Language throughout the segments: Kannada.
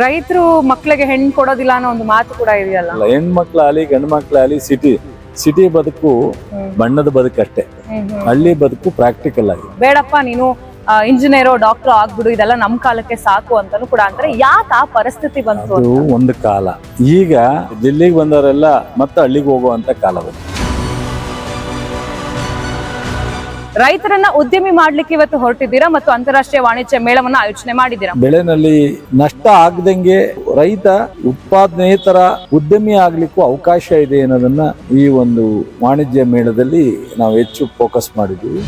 ರೈತರು ಮಕ್ಕಳಿಗೆ ಹೆಣ್ಣು ಕೊಡೋದಿಲ್ಲ ಅನ್ನೋ ಒಂದು ಮಾತು ಕೂಡ ಇದೆಯಲ್ಲ? ಅಲ್ಲ ಹೆಣ್ಮಕ್ಳಾಗಲಿ ಗಂಡು ಮಕ್ಳಾಗಲಿ ಸಿಟಿ ಸಿಟಿ ಬದುಕು ಬಣ್ಣದ ಬದುಕು ಅಷ್ಟೇ. ಹಳ್ಳಿ ಬದುಕು ಪ್ರಾಕ್ಟಿಕಲ್ ಆಗಿ. ಬೇಡಪ್ಪ ನೀನು ಇಂಜಿನಿಯರ್ ಡಾಕ್ಟರ್ ಆಗ್ಬಿಡು ಇದೆಲ್ಲ ನಮ್ ಕಾಲಕ್ಕೆ ಸಾಕು ಅಂತಾನು ಕೂಡ ಅಂದ್ರೆ ಯಾಕ ಆ ಪರಿಸ್ಥಿತಿ ಬಂತು ಒಂದು ಕಾಲ. ಈಗ ದಿಲ್ಲಿಗೆ ಬಂದವರೆಲ್ಲ ಮತ್ತೆ ಹಳ್ಳಿಗೆ ಹೋಗುವಂತ ಕಾಲ ಬಂತು. ರೈತರನ್ನ ಉದ್ಯಮಿ ಮಾಡ್ಲಿಕ್ಕೆ ಇವತ್ತು ಹೊರಟಿದ್ದೀರಾ ಮತ್ತು ಅಂತಾರಾಷ್ಟ್ರೀಯ ವಾಣಿಜ್ಯ ಮೇಳವನ್ನ ಆಯೋಜನೆ ಮಾಡಿದ್ದೀರಾ? ಬೆಳೆನಲ್ಲಿ ನಷ್ಟ ಆಗದಂಗೆ ರೈತ ಉತ್ಪಾದನೇತರ ಉದ್ಯಮಿ ಆಗ್ಲಿಕ್ಕೂ ಅವಕಾಶ ಇದೆ ಅನ್ನೋದನ್ನ ಈ ಒಂದು ವಾಣಿಜ್ಯ ಮೇಳದಲ್ಲಿ ನಾವು ಹೆಚ್ಚು ಫೋಕಸ್ ಮಾಡಿದ್ದೀವಿ.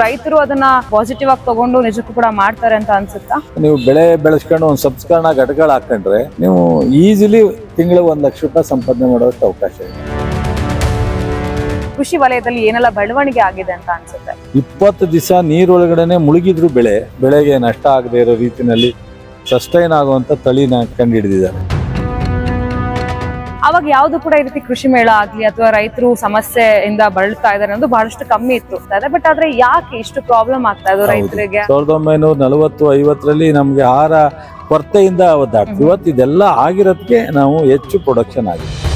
ರೈತರು ಅದನ್ನ ಪಾಸಿಟಿವ್ ಆಗಿ ತಗೊಂಡು ನಿಜಕ್ಕೂ ಕೂಡ ಮಾಡ್ತಾರೆ ಅಂತ ಅನ್ಸುತ್ತಾ? ನೀವು ಬೆಳೆ ಬೆಳೆಸ್ಕೊಂಡು ಒಂದು ಸಂಸ್ಕರಣಾ ಘಟಕಗಳು ಹಾಕೊಂಡ್ರೆ ನೀವು ಈಸಿಲಿ ತಿಂಗಳಿಗೆ ಒಂದು ಲಕ್ಷ ರೂಪಾಯಿ ಸಂಪಾದನೆ ಮಾಡೋದಕ್ಕೆ ಅವಕಾಶ ಇದೆ. ಕೃಷಿ ವಲಯದಲ್ಲಿ ಏನೆಲ್ಲ ಬೆಳವಣಿಗೆ ಆಗಿದೆ ಅಂತ ಅನ್ಸುತ್ತೆ? ಇಪ್ಪತ್ತು ದಿವಸ ನೀರೊಳಗಡೆನೆ ಮುಳುಗಿದ್ರು ಬೆಳೆ ಬೆಳೆಗೆ ನಷ್ಟ ಆಗದೆ ಇರೋ ರೀತಿನಲ್ಲಿ ಸಸ್ಟೈನ್ ಆಗುವಂತ ತಳಿನ ಕಂಡುಹಿಡಿದಿದ್ದಾರೆ. ಅವಾಗ ಯಾವ್ದು ಕೂಡ ಈ ರೀತಿ ಕೃಷಿ ಮೇಳ ಆಗ್ಲಿ ಅಥವಾ ರೈತರು ಸಮಸ್ಯೆಯಿಂದ ಬಳಲ್ತಾ ಇದಾರೆ ಅನ್ನೋದು ಬಹಳಷ್ಟು ಕಮ್ಮಿ ಇತ್ತು. ಬಟ್ ಆದ್ರೆ ಯಾಕೆ ಇಷ್ಟು ಪ್ರಾಬ್ಲಮ್ ಆಗ್ತಾ ಇದೆ ರೈತರಿಗೆ? ಸಾವಿರದ ಒಂಬೈನೂರ ನಲವತ್ತು ಐವತ್ತರಲ್ಲಿ ನಮ್ಗೆ ಆಹಾರ ಕೊರತೆಯಿಂದ ಒದ್ದಾಡ್ತು ಇವತ್ತು ಇದೆಲ್ಲ ಆಗಿರೋದಕ್ಕೆ ನಾವು ಹೆಚ್ಚು ಪ್ರೊಡಕ್ಷನ್ ಆಗಿದೆ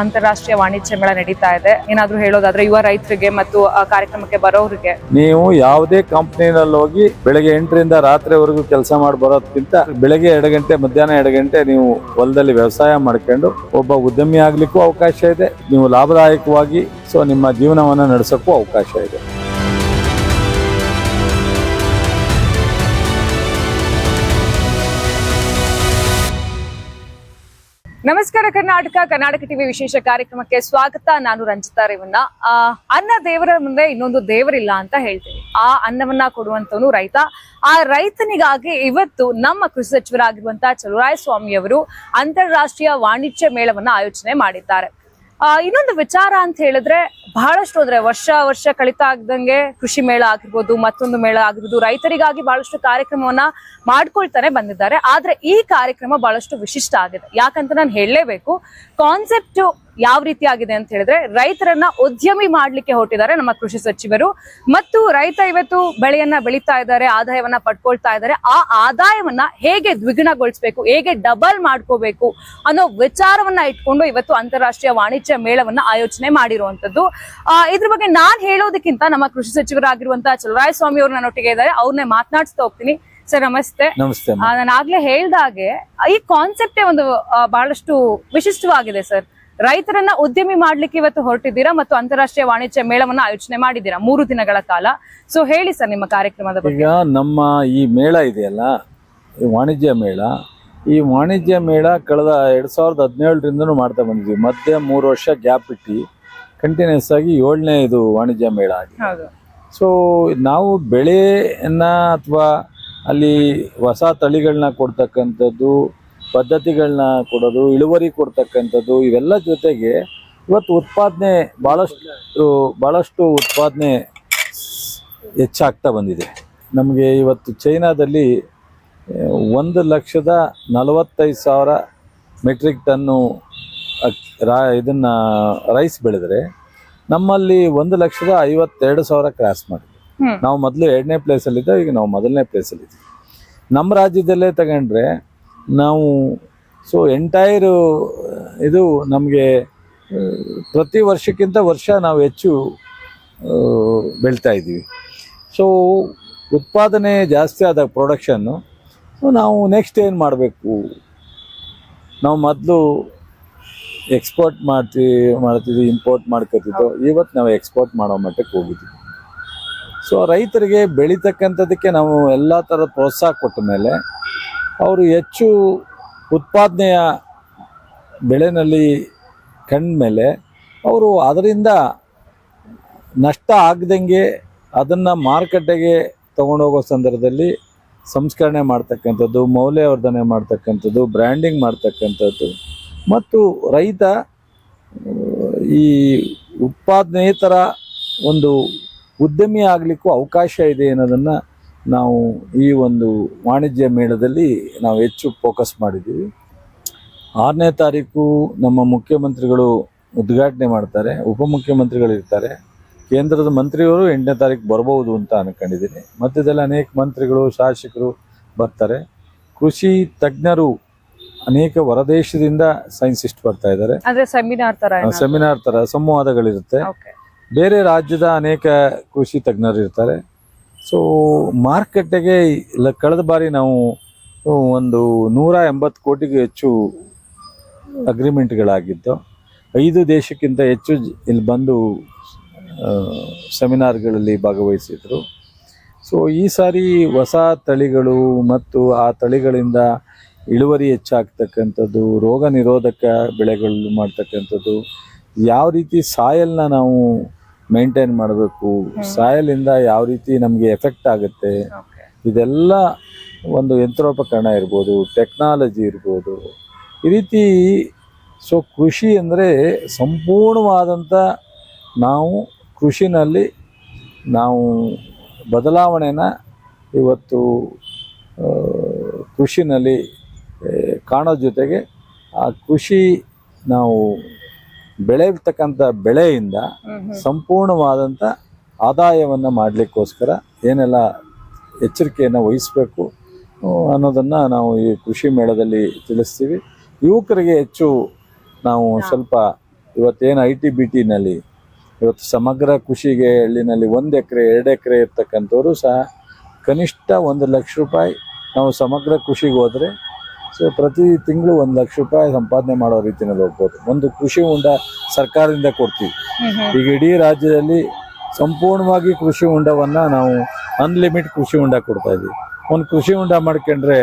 ಅಂತಾರಾಷ್ಟ್ರೀಯ ವಾಣಿಜ್ಯ ಮೇಳ ನಡೀತಾ ಇದೆ. ಏನಾದ್ರೂ ಹೇಳೋದಾದ್ರೆ ಯುವ ರೈತರಿಗೆ ಮತ್ತು ಕಾರ್ಯಕ್ರಮಕ್ಕೆ ಬರೋರಿಗೆ ನೀವು ಯಾವುದೇ ಕಂಪ್ನಿನಲ್ಲಿ ಹೋಗಿ ಬೆಳಗ್ಗೆ ಎಂಟರಿಂದ ರಾತ್ರಿವರೆಗೂ ಕೆಲಸ ಮಾಡಿ ಬರೋದಕ್ಕಿಂತ ಬೆಳಗ್ಗೆ ಎರಡು ಗಂಟೆ, ಮಧ್ಯಾಹ್ನ ಎರಡು ಗಂಟೆ ನೀವು ಹೊಲದಲ್ಲಿ ವ್ಯವಸಾಯ ಮಾಡ್ಕೊಂಡು ಒಬ್ಬ ಉದ್ಯಮಿ ಆಗ್ಲಿಕ್ಕೂ ಅವಕಾಶ ಇದೆ. ನೀವು ಲಾಭದಾಯಕವಾಗಿ, ಸೊ ನಿಮ್ಮ ಜೀವನವನ್ನು ನಡೆಸೋಕ್ಕೂ ಅವಕಾಶ ಇದೆ. ನಮಸ್ಕಾರ, ಕರ್ನಾಟಕ ಕರ್ನಾಟಕ ಟಿವಿ ವಿಶೇಷ ಕಾರ್ಯಕ್ರಮಕ್ಕೆ ಸ್ವಾಗತ. ನಾನು ರಂಜಿತಾ ರೇವಣ್ಣ. ಆ, ಅನ್ನ ದೇವರ ಮುಂದೆ ಇನ್ನೊಂದು ದೇವರಿಲ್ಲ ಅಂತ ಹೇಳ್ತೀವಿ ಆ ಅನ್ನವನ್ನ ಕೊಡುವಂತವನು ರೈತ. ಆ ರೈತನಿಗಾಗಿ ಇವತ್ತು ನಮ್ಮ ಕೃಷಿ ಸಚಿವರಾಗಿರುವಂತಹ ಚಲುರಾಯ ಸ್ವಾಮಿ ಅವರು ಅಂತಾರಾಷ್ಟ್ರೀಯ ವಾಣಿಜ್ಯ ಮೇಳವನ್ನ ಆಯೋಜನೆ ಮಾಡಿದ್ದಾರೆ. ಇನ್ನೊಂದು ವಿಚಾರ ಅಂತ ಹೇಳಿದ್ರೆ ಬಹಳಷ್ಟು ಅಂದ್ರೆ ವರ್ಷ ವರ್ಷ ಕಳಿತ ಆಗ್ದಂಗೆ ಕೃಷಿ ಮೇಳ ಆಗಿರ್ಬೋದು, ಮತ್ತೊಂದು ಮೇಳ ಆಗಿರ್ಬೋದು, ರೈತರಿಗಾಗಿ ಬಹಳಷ್ಟು ಕಾರ್ಯಕ್ರಮವನ್ನ ಮಾಡ್ಕೊಳ್ತಾನೆ ಬಂದಿದ್ದಾರೆ. ಆದ್ರೆ ಈ ಕಾರ್ಯಕ್ರಮ ಬಹಳಷ್ಟು ವಿಶಿಷ್ಟ ಆಗಿದೆ. ಯಾಕಂತ ನಾನು ಹೇಳಲೇಬೇಕು ಕಾನ್ಸೆಪ್ಟ್ ಯಾವ ರೀತಿ ಆಗಿದೆ ಅಂತ ಹೇಳಿದ್ರೆ ರೈತರನ್ನ ಉದ್ಯಮಿ ಮಾಡ್ಲಿಕ್ಕೆ ಹೊರಟಿದ್ದಾರೆ ನಮ್ಮ ಕೃಷಿ ಸಚಿವರು. ಮತ್ತು ರೈತ ಇವತ್ತು ಬೆಳೆಯನ್ನ ಬೆಳೀತಾ ಇದ್ದಾರೆ ಆದಾಯವನ್ನ ಪಡ್ಕೊಳ್ತಾ ಇದ್ದಾರೆ. ಆ ಆದಾಯವನ್ನ ಹೇಗೆ ದ್ವಿಗುಣಗೊಳಿಸಬೇಕು ಹೇಗೆ ಡಬಲ್ ಮಾಡ್ಕೋಬೇಕು ಅನ್ನೋ ವಿಚಾರವನ್ನ ಇಟ್ಕೊಂಡು ಇವತ್ತು ಅಂತಾರಾಷ್ಟ್ರೀಯ ವಾಣಿಜ್ಯ ಮೇಳವನ್ನ ಆಯೋಜನೆ ಮಾಡಿರುವಂತದ್ದು ಆ, ಇದ್ರ ಬಗ್ಗೆ ನಾನ್ ಹೇಳೋದಕ್ಕಿಂತ ನಮ್ಮ ಕೃಷಿ ಸಚಿವರಾಗಿರುವಂತಹ ಚಲರಾಯ ಸ್ವಾಮಿ ಅವರು ನನ್ನೊಟ್ಟಿಗೆ ಇದ್ದಾರೆ. ಅವ್ರನ್ನೇ ಮಾತನಾಡಿಸ್ತಾ ಹೋಗ್ತೀನಿ. ಸರ್ ನಮಸ್ತೆ. ನಮಸ್ತೆ ನಾನು ಆಗ್ಲೇ ಹೇಳ್ದಾಗೆ ಈ ಕಾನ್ಸೆಪ್ಟೇ ಒಂದು ಬಹಳಷ್ಟು ವಿಶಿಷ್ಟವಾಗಿದೆ ಸರ್. ರೈತರನ್ನ ಉದ್ಯಮಿ ಮಾಡ್ಲಿಕ್ಕೆ ಇವತ್ತು ಹೊರಟಿದ್ದೀರಾ ಮತ್ತು ಅಂತಾರಾಷ್ಟ್ರೀಯ ವಾಣಿಜ್ಯ ಮೇಳವನ್ನ ಆಯೋಜನೆ ಮಾಡಿದ್ದೀರಾ? ಮೂರು ದಿನಗಳ ಕಾಲ. ಸೊ ಹೇಳಿ ಸರ್ ನಿಮ್ಮ ಕಾರ್ಯಕ್ರಮದ ಬಗ್ಗೆ. ಈಗ ನಮ್ಮ ಈ ಮೇಳ ಇದೆಯಲ್ಲ ಈ ವಾಣಿಜ್ಯ ಮೇಳ ಈ ವಾಣಿಜ್ಯ ಮೇಳ ಕಳೆದ ಎರಡು ಸಾವಿರದ ಹದಿನೇಳರಿಂದನೂ ಮಾಡ್ತಾ ಬಂದಿದ್ವಿ ಮಧ್ಯೆ ಮೂರು ವರ್ಷ ಗ್ಯಾಪ್ ಇಟ್ಟು ಕಂಟಿನ್ಯೂಸ್ ಆಗಿ ಏಳನೇ ಇದು ವಾಣಿಜ್ಯ ಮೇಳ ಆಗಿದೆ. ಹೌದು. ಸೊ ನಾವು ಬೆಳೆಯನ್ನ ಅಥವಾ ಅಲ್ಲಿ ಹೊಸ ತಳಿಗಳನ್ನ ಕೊಡ್ತಕ್ಕಂಥದ್ದು ಪದ್ಧತಿಗಳನ್ನ ಕೊಡೋದು ಇಳುವರಿ ಕೊಡ್ತಕ್ಕಂಥದ್ದು ಇವೆಲ್ಲ ಜೊತೆಗೆ ಇವತ್ತು ಉತ್ಪಾದನೆ ಭಾಳಷ್ಟು ಭಾಳಷ್ಟು ಉತ್ಪಾದನೆ ಹೆಚ್ಚಾಗ್ತಾ ಬಂದಿದೆ. ನಮಗೆ ಇವತ್ತು ಚೈನಾದಲ್ಲಿ ಒಂದು ಲಕ್ಷದ ನಲವತ್ತೈದು ಸಾವಿರ ಮೆಟ್ರಿಕ್ ಟನ್ನು ರಾ ಇದನ್ನು ರೈಸ್ ಬೆಳೆದರೆ ನಮ್ಮಲ್ಲಿ ಒಂದು ಲಕ್ಷದ ಐವತ್ತೆರಡು ಸಾವಿರ ಕ್ರಾಸ್ ಮಾಡಿದ್ವಿ. ನಾವು ಮೊದಲು ಎರಡನೇ ಪ್ಲೇಸಲ್ಲಿದ್ದ ಈಗ ನಾವು ಮೊದಲನೇ ಪ್ಲೇಸಲ್ಲಿದ್ದೀವಿ ನಮ್ಮ ರಾಜ್ಯದಲ್ಲೇ ತಗೊಂಡ್ರೆ ನಾವು ಸೊ ಎಂಟೈರು ಇದು ನಮಗೆ ಪ್ರತಿ ವರ್ಷಕ್ಕಿಂತ ವರ್ಷ ನಾವು ಹೆಚ್ಚು ಆ, ಬೆಳ್ತಾ ಇದ್ದೀವಿ. ಸೊ ಉತ್ಪಾದನೆ ಜಾಸ್ತಿ ಆದಾಗ ಪ್ರೊಡಕ್ಷನ್ನು ನಾವು ನೆಕ್ಸ್ಟ್ ಏನು ಮಾಡಬೇಕು? ನಾವು ಮೊದಲು ಎಕ್ಸ್ಪೋರ್ಟ್ ಮಾಡ್ತೀವಿ ಮಾಡ್ತಿದ್ವಿ ಇಂಪೋರ್ಟ್ ಮಾಡ್ಕೋತಿದ್ದೋ ಇವತ್ತು ನಾವು ಎಕ್ಸ್ಪೋರ್ಟ್ ಮಾಡೋ ಮಟ್ಟಕ್ಕೆ ಹೋಗಿದ್ದೀವಿ. ಸೊ ರೈತರಿಗೆ ಬೆಳೀತಕ್ಕಂಥದ್ದಕ್ಕೆ ನಾವು ಎಲ್ಲ ಥರದ ಪ್ರೋತ್ಸಾಹ ಕೊಟ್ಟ ಮೇಲೆ ಅವರು ಹೆಚ್ಚು ಉತ್ಪಾದನೆಯ ಬೆಳೆನಲ್ಲಿ ಕಂಡ್ಮೇಲೆ ಅವರು ಅದರಿಂದ ನಷ್ಟ ಆಗದಂಗೆ ಅದನ್ನು ಮಾರುಕಟ್ಟೆಗೆ ತೊಗೊಂಡೋಗೋ ಸಂದರ್ಭದಲ್ಲಿ ಸಂಸ್ಕರಣೆ ಮಾಡ್ತಕ್ಕಂಥದ್ದು, ಮೌಲ್ಯವರ್ಧನೆ ಮಾಡ್ತಕ್ಕಂಥದ್ದು ಬ್ರ್ಯಾಂಡಿಂಗ್ ಮಾಡ್ತಕ್ಕಂಥದ್ದು ಮತ್ತು ರೈತ ಈ ಈ ಉತ್ಪಾದನೇತರ ಒಂದು ಉದ್ಯಮಿ ಆಗಲಿಕ್ಕೂ ಅವಕಾಶ ಇದೆ ಅನ್ನೋದನ್ನು ನಾವು ಈ ಒಂದು ವಾಣಿಜ್ಯ ಮೇಳದಲ್ಲಿ ನಾವು ಹೆಚ್ಚು ಫೋಕಸ್ ಮಾಡಿದ್ದೀವಿ. ಆರನೇ ತಾರೀಕು ನಮ್ಮ ಮುಖ್ಯಮಂತ್ರಿಗಳು ಉದ್ಘಾಟನೆ ಮಾಡ್ತಾರೆ ಉಪಮುಖ್ಯಮಂತ್ರಿಗಳು ಇರ್ತಾರೆ ಕೇಂದ್ರದ ಮಂತ್ರಿಯವರು ಎಂಟನೇ ತಾರೀಕು ಬರ್ಬೋದು ಅಂತ ಅನ್ಕೊಂಡಿದ್ದೀನಿ. ಮಧ್ಯದಲ್ಲಿ ಅನೇಕ ಮಂತ್ರಿಗಳು ಶಾಸಕರು ಬರ್ತಾರೆ. ಕೃಷಿ ತಜ್ಞರು ಅನೇಕ ಹೊರದೇಶದಿಂದ ಸೈನ್ಸಿಸ್ಟ್ ಬರ್ತಾ ಇದ್ದಾರೆ. ಸೆಮಿನಾರ್ ತರ ಸಂವಾದಗಳಿರುತ್ತೆ. ಬೇರೆ ರಾಜ್ಯದ ಅನೇಕ ಕೃಷಿ ತಜ್ಞರು ಇರ್ತಾರೆ. ಸೊ ಮಾರುಕಟ್ಟೆಗೆ ಕಳೆದ ಬಾರಿ ನಾವು ಒಂದು ನೂರ ಎಂಬತ್ತು ಕೋಟಿಗೆ ಹೆಚ್ಚು ಅಗ್ರಿಮೆಂಟ್ಗಳಾಗಿದ್ದು ಐದು ದೇಶಕ್ಕಿಂತ ಹೆಚ್ಚು ಇಲ್ಲಿ ಬಂದು ಸೆಮಿನಾರ್ಗಳಲ್ಲಿ ಭಾಗವಹಿಸಿದರು. ಸೊ ಈ ಸಾರಿ ಹೊಸ ತಳಿಗಳು ಮತ್ತು ಆ ತಳಿಗಳಿಂದ ಇಳುವರಿ ಹೆಚ್ಚಾಗ್ತಕ್ಕಂಥದ್ದು, ರೋಗ ನಿರೋಧಕ ಬೆಳೆಗಳು ಮಾಡ್ತಕ್ಕಂಥದ್ದು, ಯಾವ ರೀತಿ ಸಾಯಲ್ನ ನಾವು ಮೇಂಟೈನ್ ಮಾಡಬೇಕು. ಸಾಯಲಿಂದ ಯಾವ ರೀತಿ ನಮಗೆ ಎಫೆಕ್ಟ್ ಆಗುತ್ತೆ. ಇದೆಲ್ಲ ಒಂದು ಯಂತ್ರೋಪಕರಣ ಇರ್ಬೋದು ಟೆಕ್ನಾಲಜಿ ಇರ್ಬೋದು. ಈ ರೀತಿ ಸೊ ಕೃಷಿ ಅಂದರೆ ಸಂಪೂರ್ಣವಾದಂಥ ನಾವು ಕೃಷಿನಲ್ಲಿ ನಾವು ಬದಲಾವಣೆನ ಇವತ್ತು ಕೃಷಿನಲ್ಲಿ ಕಾಣೋ ಜೊತೆಗೆ ಆ ಕೃಷಿ ನಾವು ಬೆಳೆಯತಕ್ಕಂಥ ಬೆಳೆಯಿಂದ ಸಂಪೂರ್ಣವಾದಂಥ ಆದಾಯವನ್ನು ಮಾಡಲಿಕ್ಕೋಸ್ಕರ ಏನೆಲ್ಲ ಎಚ್ಚರಿಕೆಯನ್ನು ವಹಿಸಬೇಕು ಅನ್ನೋದನ್ನು ನಾವು ಈ ಕೃಷಿ ಮೇಳದಲ್ಲಿ ತಿಳಿಸ್ತೀವಿ. ಯುವಕರಿಗೆ ಹೆಚ್ಚು ನಾವು ಸ್ವಲ್ಪ ಇವತ್ತೇನು ಐ ಟಿ ಬಿ ಟಿನಲ್ಲಿ ಇವತ್ತು ಸಮಗ್ರ ಕೃಷಿಗೆ ಹಳ್ಳಿನಲ್ಲಿ ಒಂದು ಎಕರೆ ಎರಡು ಎಕರೆ ಇರ್ತಕ್ಕಂಥವ್ರು ಸಹ ಕನಿಷ್ಠ ಒಂದು ಲಕ್ಷ ರೂಪಾಯಿ ನಾವು ಸಮಗ್ರ ಕೃಷಿಗೆ ಹೋದರೆ ಸೊ ಪ್ರತಿ ತಿಂಗಳು ಒಂದು ಲಕ್ಷ ರೂಪಾಯಿ ಸಂಪಾದನೆ ಮಾಡೋ ರೀತಿಯಲ್ಲಿ ಹೋಗ್ಬೋದು. ಒಂದು ಕೃಷಿ ಉಂಡ ಸರ್ಕಾರದಿಂದ ಕೊಡ್ತೀವಿ. ಈಗ ಇಡೀ ರಾಜ್ಯದಲ್ಲಿ ಸಂಪೂರ್ಣವಾಗಿ ಕೃಷಿ ಹೊಂಡವನ್ನು ನಾವು ಅನ್ಲಿಮಿಟ್ ಕೃಷಿ ಉಂಡ ಕೊಡ್ತಾ ಇದ್ದೀವಿ ಒಂದು ಕೃಷಿ ಉಂಡ ಮಾಡ್ಕೊಂಡ್ರೆ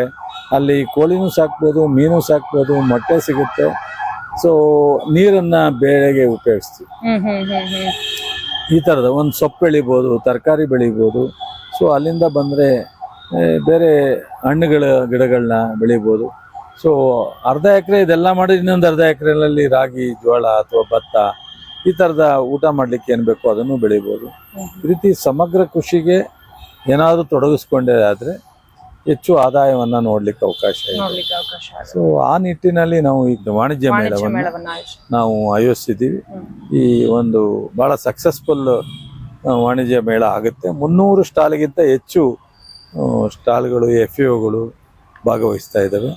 ಅಲ್ಲಿ ಕೋಳಿನೂ ಸಾಕ್ಬೋದು ಮೀನು ಸಾಕ್ಬೋದು ಮೊಟ್ಟೆ ಸಿಗುತ್ತೆ. ಸೊ ನೀರನ್ನು ಬೇಳೆಗೆ ಉಪಯೋಗಿಸ್ತೀವಿ. ಈ ಥರದ ಒಂದು ಸೊಪ್ಪು ಬೆಳಿಬೋದು ತರಕಾರಿ ಬೆಳಿಬೋದು. ಸೊ ಅಲ್ಲಿಂದ ಬಂದರೆ ಬೇರೆ ಹಣ್ಣುಗಳ ಗಿಡಗಳನ್ನ ಬೆಳಿಬೋದು ಸೊ ಅರ್ಧ ಎಕರೆ ಇದೆಲ್ಲ ಮಾಡಿ ಇನ್ನೊಂದು ಅರ್ಧ ಎಕರೆನಲ್ಲಿ ರಾಗಿ ಜೋಳ ಅಥವಾ ಭತ್ತ ಈ ಥರದ ಊಟ ಮಾಡಲಿಕ್ಕೆ ಏನು ಬೇಕೋ ಅದನ್ನು ಬೆಳಿಬೋದು. ಈ ರೀತಿ ಸಮಗ್ರ ಕೃಷಿಗೆ ಏನಾದರೂ ತೊಡಗಿಸ್ಕೊಂಡೇ ಆದರೆ ಹೆಚ್ಚು ಆದಾಯವನ್ನು ನೋಡಲಿಕ್ಕೆ ಅವಕಾಶ ಇದೆ. ಸೊ ಆ ನಿಟ್ಟಿನಲ್ಲಿ ನಾವು ಈಗ ವಾಣಿಜ್ಯ ಮೇಳವನ್ನು ನಾವು ಆಯೋಜಿಸಿದ್ದೀವಿ ಈ ಒಂದು ಭಾಳ ಸಕ್ಸಸ್ಫುಲ್ ವಾಣಿಜ್ಯ ಮೇಳ ಆಗುತ್ತೆ ಮುನ್ನೂರು ಸ್ಟಾಲ್ಗಿಂತ ಹೆಚ್ಚು ಸ್ಟಾಲ್ಗಳು ಎಫ್ಗಳು ಭಾಗವಹಿಸ್ತಾ ಇದ್ದಾವೆ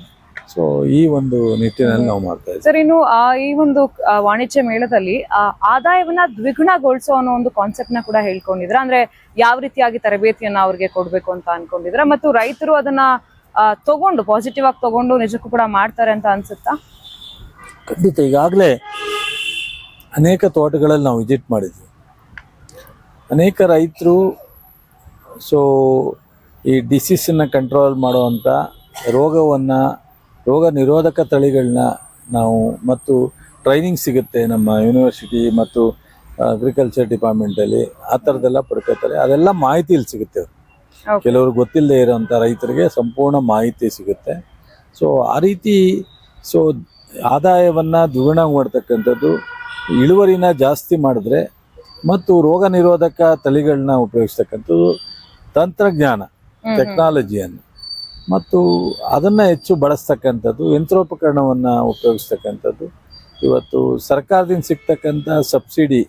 ಸೊ ಈ ಒಂದು ನಿಟ್ಟಿನಲ್ಲಿ ನಾವು ಮಾಡ್ತಾ ಇದ್ದೀವಿ. ಸರ್ ಇನ್ನು ಆ ಈ ಒಂದು ಆ, ವಾಣಿಜ್ಯ ಮೇಳದಲ್ಲಿ ಆ, ಆದಾಯವನ್ನ ದ್ವಿಗುಣಗೊಳಿಸೋ ಅನ್ನೋ ಒಂದು ಕಾನ್ಸೆಪ್ಟ್ನ ಕೂಡ ಹೇಳ್ಕೊಂಡಿದ್ರ. ಅಂದ್ರೆ ಯಾವ ರೀತಿಯಾಗಿ ತರಬೇತಿಯನ್ನ ಅವ್ರಿಗೆ ಕೊಡ್ಬೇಕು ಅಂತ ಅನ್ಕೊಂಡಿದ್ರ? ಮತ್ತು ರೈತರು ಅದನ್ನ ಆ, ತಗೊಂಡು ಪಾಸಿಟಿವ್ ಆಗಿ ತಗೊಂಡು ನಿಜಕ್ಕೂ ಕೂಡ ಮಾಡ್ತಾರೆ ಅಂತ ಅನ್ಸುತ್ತಾ? ಖಂಡಿತ. ಈಗಾಗಲೇ ಅನೇಕ ತೋಟಗಳಲ್ಲಿ ನಾವು ವಿಸಿಟ್ ಮಾಡಿದ್ವಿ. ಅನೇಕ ರೈತರು ಸೊ ಈ ಡಿಸೀಸನ್ನು ಕಂಟ್ರೋಲ್ ಮಾಡುವಂಥ ರೋಗವನ್ನು ರೋಗ ನಿರೋಧಕ ತಳಿಗಳನ್ನ ನಾವು ಮತ್ತು ಟ್ರೈನಿಂಗ್ ಸಿಗುತ್ತೆ ನಮ್ಮ ಯೂನಿವರ್ಸಿಟಿ ಮತ್ತು ಅಗ್ರಿಕಲ್ಚರ್ ಡಿಪಾರ್ಟ್ಮೆಂಟಲ್ಲಿ ಆ ಥರದ್ದೆಲ್ಲ ಪಡ್ಕೋತಾರೆ ಅದೆಲ್ಲ ಮಾಹಿತಿ ಇಲ್ಲಿ ಸಿಗುತ್ತೆ. ಕೆಲವರು ಗೊತ್ತಿಲ್ಲದೆ ಇರೋವಂಥ ರೈತರಿಗೆ ಸಂಪೂರ್ಣ ಮಾಹಿತಿ ಸಿಗುತ್ತೆ ಸೊ ಆ ರೀತಿ ಸೊ ಆದಾಯವನ್ನು ದ್ವಿಗುಣ ಮಾಡ್ತಕ್ಕಂಥದ್ದು ಇಳುವರಿನ ಜಾಸ್ತಿ ಮಾಡಿದ್ರೆ ಮತ್ತು ರೋಗ ನಿರೋಧಕ ತಳಿಗಳನ್ನ ಉಪಯೋಗಿಸ್ತಕ್ಕಂಥದ್ದು ತಂತ್ರಜ್ಞಾನ. ಟೆಕ್ನಾಲಜಿಯನ್ನು. ಮತ್ತು ಅದನ್ನು ಹೆಚ್ಚು ಬಳಸ್ತಕ್ಕಂಥದ್ದು, ಯಂತ್ರೋಪಕರಣವನ್ನು ಉಪಯೋಗಿಸ್ತಕ್ಕಂಥದ್ದು. ಇವತ್ತು ಸರ್ಕಾರದಿಂದ ಸಿಗ್ತಕ್ಕಂಥ ಸಬ್ಸಿಡಿ,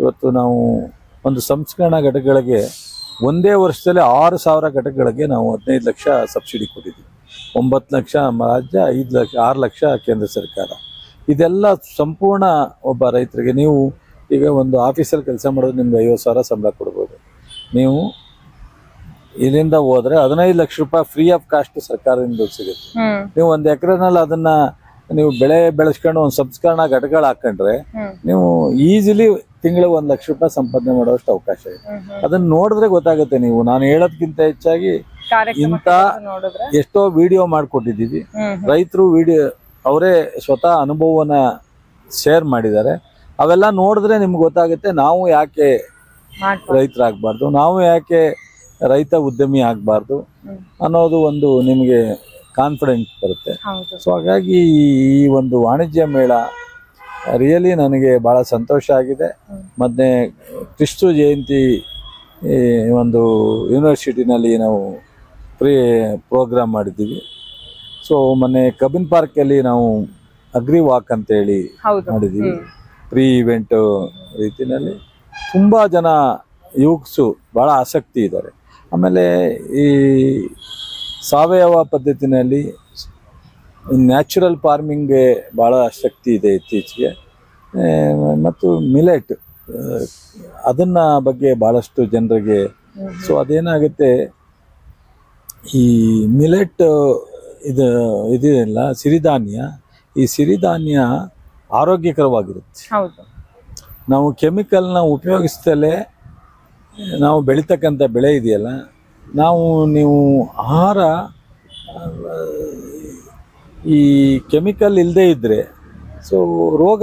ಇವತ್ತು ನಾವು ಒಂದು ಸಂಸ್ಕರಣಾ ಘಟಕಗಳಿಗೆ ಒಂದೇ ವರ್ಷದಲ್ಲಿ ಆರು ಸಾವಿರ ಘಟಕಗಳಿಗೆ ನಾವು ಹದಿನೈದು ಲಕ್ಷ ಸಬ್ಸಿಡಿ ಕೊಟ್ಟಿದ್ದೀವಿ. ಒಂಬತ್ತು ಲಕ್ಷ ರಾಜ್ಯ, ಐದು ಲಕ್ಷ, ಆರು ಲಕ್ಷ ಕೇಂದ್ರ ಸರ್ಕಾರ. ಇದೆಲ್ಲ ಸಂಪೂರ್ಣ ಒಬ್ಬ ರೈತರಿಗೆ, ನೀವು ಈಗ ಒಂದು ಆಫೀಸಲ್ಲಿ ಕೆಲಸ ಮಾಡೋದು ನಿಮ್ಗೆ ಐವತ್ತು ಸಾವಿರ ಸಂಬಳ ಕೊಡ್ಬೋದು. ನೀವು ಇಲ್ಲಿಂದ ಹೋದ್ರೆ ಹದಿನೈದು ಲಕ್ಷ ರೂಪಾಯಿ ಫ್ರೀ ಆಫ್ ಕಾಸ್ಟ್ ಸರ್ಕಾರದಿಂದ ಸಿಗುತ್ತೆ. ನೀವು ಒಂದು ಎಕರೆನಲ್ಲಿ ಅದನ್ನ ನೀವು ಬೆಳೆ ಬೆಳೆಸ್ಕೊಂಡು ಒಂದು ಸಂಸ್ಕರಣ ಘಟಕಗಳು ಹಾಕೊಂಡ್ರೆ ನೀವು ಈಸಿಲಿ ತಿಂಗಳಿಗೆ ಒಂದ್ ಲಕ್ಷ ರೂಪಾಯಿ ಸಂಪಾದನೆ ಮಾಡುವಷ್ಟು ಅವಕಾಶ ಇದೆ. ಅದನ್ನ ನೋಡಿದ್ರೆ ಗೊತ್ತಾಗುತ್ತೆ ನೀವು. ನಾನು ಹೇಳೋದ್ಕಿಂತ ಹೆಚ್ಚಾಗಿ ಇಂತ ಎಷ್ಟೋ ವಿಡಿಯೋ ಮಾಡಿಕೊಟ್ಟಿದ್ದೀವಿ. ರೈತರು ವಿಡಿಯೋ ಅವರೇ ಸ್ವತಃ ಅನುಭವವನ್ನ ಶೇರ್ ಮಾಡಿದ್ದಾರೆ. ಅವೆಲ್ಲ ನೋಡಿದ್ರೆ ನಿಮ್ಗೆ ಗೊತ್ತಾಗುತ್ತೆ ನಾವು ಯಾಕೆ. ರೈತರಾಗಬಾರ್ದು. ನಾವು ಯಾಕೆ ರೈತ ಉದ್ಯಮಿ ಆಗಬಾರ್ದು ಅನ್ನೋದು ಒಂದು ನಿಮಗೆ ಕಾನ್ಫಿಡೆನ್ಸ್ ಬರುತ್ತೆ. ಸೊ ಹಾಗಾಗಿ ಈ ಒಂದು ವಾಣಿಜ್ಯ ಮೇಳ ರಿಯಲಿ ನನಗೆ ಭಾಳ ಸಂತೋಷ ಆಗಿದೆ. ಮತ್ತು ಕ್ರಿಸ್ತು ಜಯಂತಿ ಈ ಒಂದು ಯೂನಿವರ್ಸಿಟಿನಲ್ಲಿ ನಾವು ಪ್ರೀ ಪ್ರೋಗ್ರಾಮ್ ಮಾಡಿದ್ದೀವಿ. ಸೊ ಮೊನ್ನೆ ಕಬಿನ್ ಪಾರ್ಕಲ್ಲಿ ನಾವು ಅಗ್ರಿ ವಾಕ್ ಅಂತೇಳಿ ಮಾಡಿದ್ದೀವಿ. ಪ್ರೀ ಇವೆಂಟ್ ರೀತಿಯಲ್ಲಿ ತುಂಬ ಜನ ಯುವಕ್ಸು ಭಾಳ ಆಸಕ್ತಿ ಇದ್ದಾರೆ. ಆಮೇಲೆ ಈ ಸಾವಯವ ಪದ್ಧತಿನಲ್ಲಿ ನ್ಯಾಚುರಲ್ ಫಾರ್ಮಿಂಗ್ಗೆ ಭಾಳ ಶಕ್ತಿ ಇದೆ ಇತ್ತೀಚೆಗೆ. ಮತ್ತು ಮಿಲೆಟ್ ಅದನ್ನ ಬಗ್ಗೆ ಭಾಳಷ್ಟು ಜನರಿಗೆ ಸೊ ಅದೇನಾಗುತ್ತೆ ಈ ಮಿಲೆಟ್ ಇದು ಇದೆಯಲ್ಲ ಸಿರಿಧಾನ್ಯ ಈ ಸಿರಿಧಾನ್ಯ ಆರೋಗ್ಯಕರವಾಗಿರುತ್ತೆ. ನಾವು ಕೆಮಿಕಲ್ನ ಉಪಯೋಗಿಸ್ತಲೇ ನಾವು ಬೆಳೀತಕ್ಕಂಥ ಬೆಳೆ ಇದೆಯಲ್ಲ ನಾವು ನೀವು ಆಹಾರ ಈ ಕೆಮಿಕಲ್ ಇಲ್ಲದೇ ಇದ್ದರೆ ಸೊ ರೋಗ